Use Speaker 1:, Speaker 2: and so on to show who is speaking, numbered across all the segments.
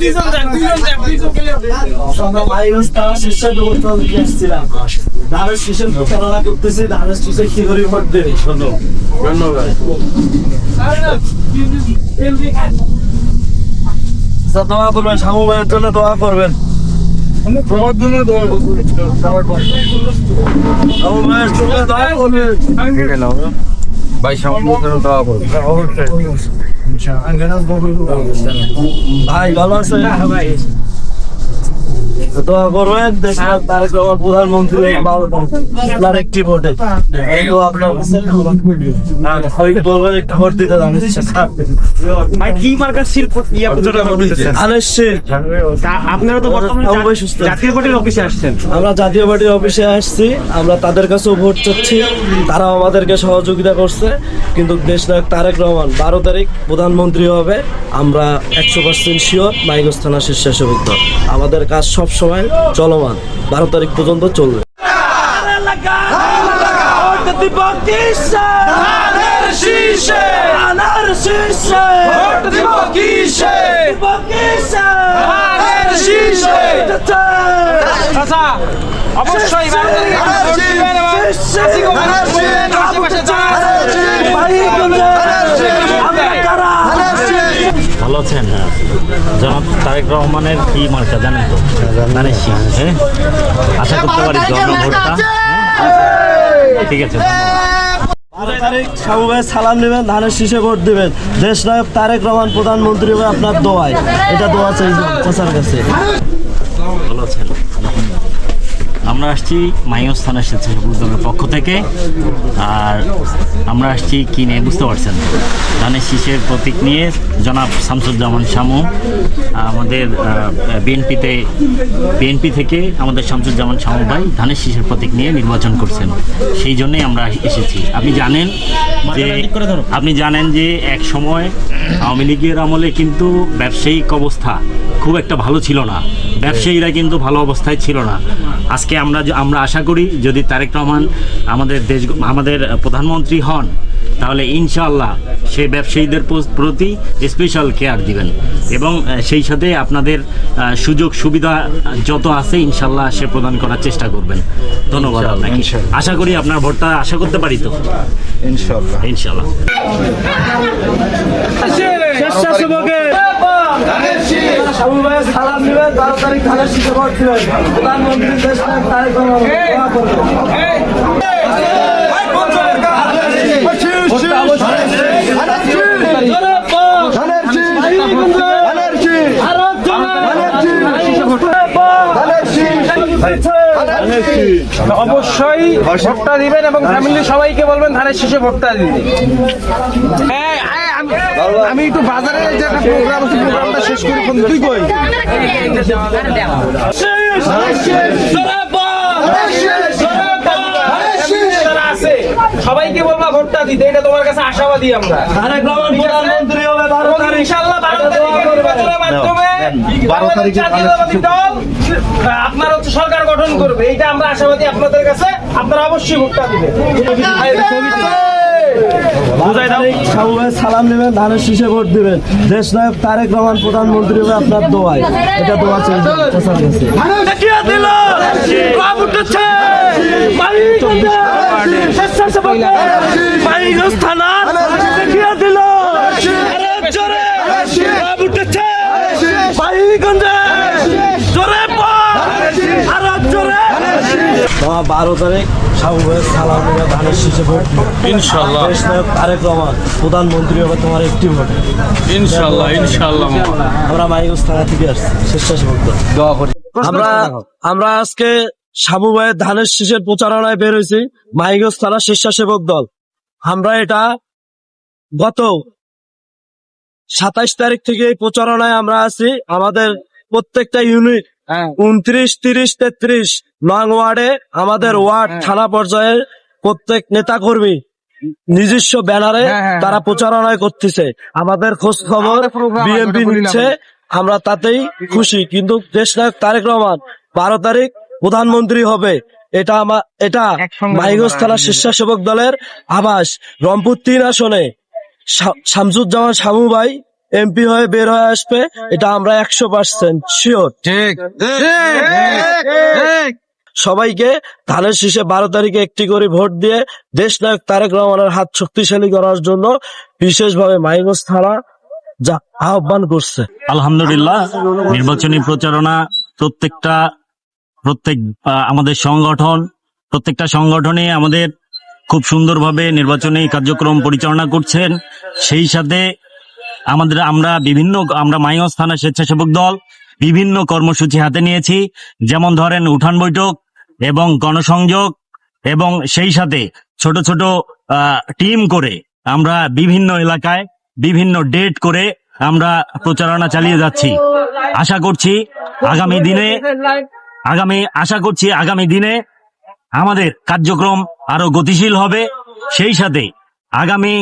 Speaker 1: দিয়ে
Speaker 2: করবেন শামু ভাইয়ের জন্য দোয়া করবেন। তোমার জন্য দোয়া করবেন। শামু ভাইয়ের জন্য দোয়া করবেন
Speaker 3: ভাই সামনে দোয়া করবে
Speaker 2: ভাই ভালো আছে দোয়া করবেন তারেক রহমান প্রধানমন্ত্রী আপনার একটি ভোটে। আপনার বলবেন একটু ভোট দিতে
Speaker 4: কি মার্কার শিল্প পর্যন্ত
Speaker 2: ধানের শীষ
Speaker 4: আপনারা তো বর্তমানে
Speaker 2: শামু ভাই সুস্থ
Speaker 4: জাতীয় পার্টির অফিসে আসছেন।
Speaker 2: আমরা জাতীয় পার্টির অফিসে আসছি আমরা তাদের কাছেও ভোট চাচ্ছি তারাও আমাদেরকে সহযোগিতা করছে কিন্তু দেশ নায়ক তারেক রহমান বারো তারিখ প্রধানমন্ত্রী হবে আমরা একশো পার্সেন্ট শিওর মাইগস থানা স্বেচ্ছাসেবক দল আমাদের কাজ সব সময় চলমান। বারো তারিখ পর্যন্ত চলবে।
Speaker 1: অবশ্যই তারিখে আপনারা ভোট দিবেন এবং কাশি কমানো করবেন, আশেপাশে যারা আছে,
Speaker 5: ভালো আছেন? জনাব তারেক রহমানের কি মার্কা জানেন তো? জানেন হ্যাঁ আশা করতে পারি জনভোটটা ভোটটা হ্যাঁ? ঠিক আছে
Speaker 2: তারিখ সাবু ভাই সালাম নেবেন ধানের শীষে ভোট দিবেন। দেশ নায়ক তারেক রহমান প্রধানমন্ত্রী হবে আপনার দোয়ায়। এটা দোয়া চাই চাচার কাছে।
Speaker 5: ভালো আছেন। আমরা আসছি মাইয়স থানা স্বেচ্ছাসেবক দলের পক্ষ থেকে। আর আমরা আসছি কি নিয়ে বুঝতে পারছেন? ধানের শীষের প্রতীক নিয়ে জনাব শামসুজ্জামান শামু আমাদের বিএনপিতে বিএনপি থেকে আমাদের শামসুজ্জামান শামু ভাই ধানের শীষের প্রতীক নিয়ে নির্বাচন করছেন। সেই জন্যই আমরা এসেছি। আপনি জানেন যে আপনি জানেন যে এক সময় আওয়ামী লীগের আমলে কিন্তু ব্যবসায়িক অবস্থা খুব একটা ভালো ছিল না। ব্যবসায়ীরা কিন্তু ভালো অবস্থায় ছিল না। আজকে আমরা আমরা আশা করি যদি তারেক রহমান আমাদের দেশ আমাদের প্রধানমন্ত্রী হন তাহলে ইনশাল্লাহ সে ব্যবসায়ীদের প্রতি স্পেশাল কেয়ার দিবেন। এবং সেই সাথে আপনাদের সুযোগ সুবিধা যত আছে ইনশাল্লাহ সে প্রদান করার চেষ্টা করবেন। ধন্যবাদ আপনাকে। আশা করি আপনার ভোটটা আশা করতে পারি তো?
Speaker 3: ইনশাল্লাহ
Speaker 5: ইনশাল্লাহ
Speaker 2: স্বেচ্ছাসেবকে সাবু ভাই সালাম নেবেন বারো তারিখ ধানের ভোট দিবেন প্রধানমন্ত্রী দেশ তারেক রহমান।
Speaker 1: অবশ্যই ভোটটা দিবেন এবং ফ্যামিলি সবাইকে বলবেন ধানের শীষে ভোটটা দিতে হ্যাঁ, হ্যাঁ, আমি- আমি একটু বাজারে যে একটা প্রোগ্রাম আছে প্রোগ্রামটা শেষ করে ফোন তুই কই? সবাইকে বলবা ভোটটা দিতে এটা তোমার কাছে আশাবাদী আমরা।
Speaker 2: প্রধানমন্ত্রী হবে বারো
Speaker 1: এবং
Speaker 2: তারিখ।
Speaker 1: ইনশাআল্লাহ বারো তারিখের নির্বাচনের মাধ্যমে দল আপনার হচ্ছে সরকার গঠন করবে এইটা আমরা আশাবাদী আপনাদের কাছে আপনারা অবশ্যই ভোটটা দিবেন
Speaker 2: সালাম নেবেন ধানের শীষে ভোট দিবেন। দেশ নায়ক তারেক রহমান প্রধানমন্ত্রী হবে আপনার দোয়ায় এটা দোয়া চাই। চাচার তোমার বারো তারিখ সালাম ধানের শীষে ভোট ইনশাল্লাহ। তারেক রহমান প্রধানমন্ত্রী হবে তোমার একটি ভোট।
Speaker 3: ইনশাল্লাহ ইনশাল্লাহ
Speaker 2: আমরা মাইগঞ্জ থানা থেকে আসছি। স্বেচ্ছাসেবক
Speaker 3: দোয়া করি।
Speaker 2: আমরা আমরা আজকে সাবু ভাইয়ের ধানের শীষের প্রচারণায় বের হয়েছি। মাইগঞ্জ থানা স্বেচ্ছাসেবক দল আমরা এটা গত সাতাইশ তারিখ থেকে এই প্রচারণায় আমরা আছি। আমাদের প্রত্যেকটা ইউনিট উনত্রিশ তিরিশ তেত্রিশ। নং ওয়ার্ডে আমাদের ওয়ার্ড থানা পর্যায়ে প্রত্যেক নেতা কর্মী নিজস্ব ব্যানারে তারা প্রচারণায় করতেছে। আমাদের খোঁজ খবর বিএনপি নিচ্ছে আমরা তাতেই খুশি। কিন্তু দেশ নায়ক তারেক রহমান বারো তারিখ প্রধানমন্ত্রী হবে। এটা আমার এটা মাইগঞ্জ থানা স্বেচ্ছাসেবক দলের আবাস রংপুর তিন আসনে শামসুজ্জামান শামু ভাই এমপি হয়ে বের হয়ে আসবে এটা আমরা একশো পার্সেন্ট শিওর
Speaker 3: ঠিক।
Speaker 2: সবাইকে ধানের শীষে বারো তারিখে একটি করে ভোট দিয়ে দেশ নায়ক তারেক রহমানের হাত শক্তিশালী করার জন্য বিশেষভাবে মাইনস থানা যা আহ্বান করছে।
Speaker 5: আলহামদুলিল্লাহ নির্বাচনী প্রচারণা প্রত্যেকটা প্রত্যেক আহ, আমাদের সংগঠন প্রত্যেকটা সংগঠনে আমাদের খুব সুন্দরভাবে নির্বাচনী কার্যক্রম পরিচালনা করছেন। সেই সাথে আমাদের আমরা বিভিন্ন, আমরা মাইগঞ্জ থানা স্বেচ্ছাসেবক দল বিভিন্ন কর্মসূচি হাতে নিয়েছি। যেমন ধরেন উঠান বৈঠক এবং গণসংযোগ এবং সেই সাথে ছোট ছোট টিম করে আমরা বিভিন্ন এলাকায় বিভিন্ন ডেট করে আমরা প্রচারণা চালিয়ে যাচ্ছি। আশা করছি আগামী দিনে, আগামী, আশা করছি আগামী দিনে আমাদের কার্যক্রম আরও গতিশীল হবে। সেই সাথে আগামী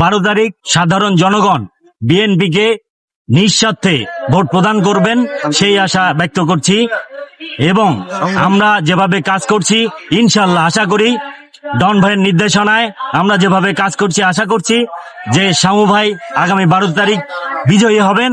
Speaker 5: বারো তারিখ সাধারণ জনগণ বিএনপিকে নিঃস্বার্থে ভোট প্রদান করবেন সেই আশা ব্যক্ত করছি। এবং আমরা যেভাবে কাজ করছি, ইনশাল্লাহ আশা করি, ডন ভাইয়ের নির্দেশনায় আমরা যেভাবে কাজ করছি, আশা করছি যে শামু ভাই আগামী বারো তারিখ বিজয়ী হবেন।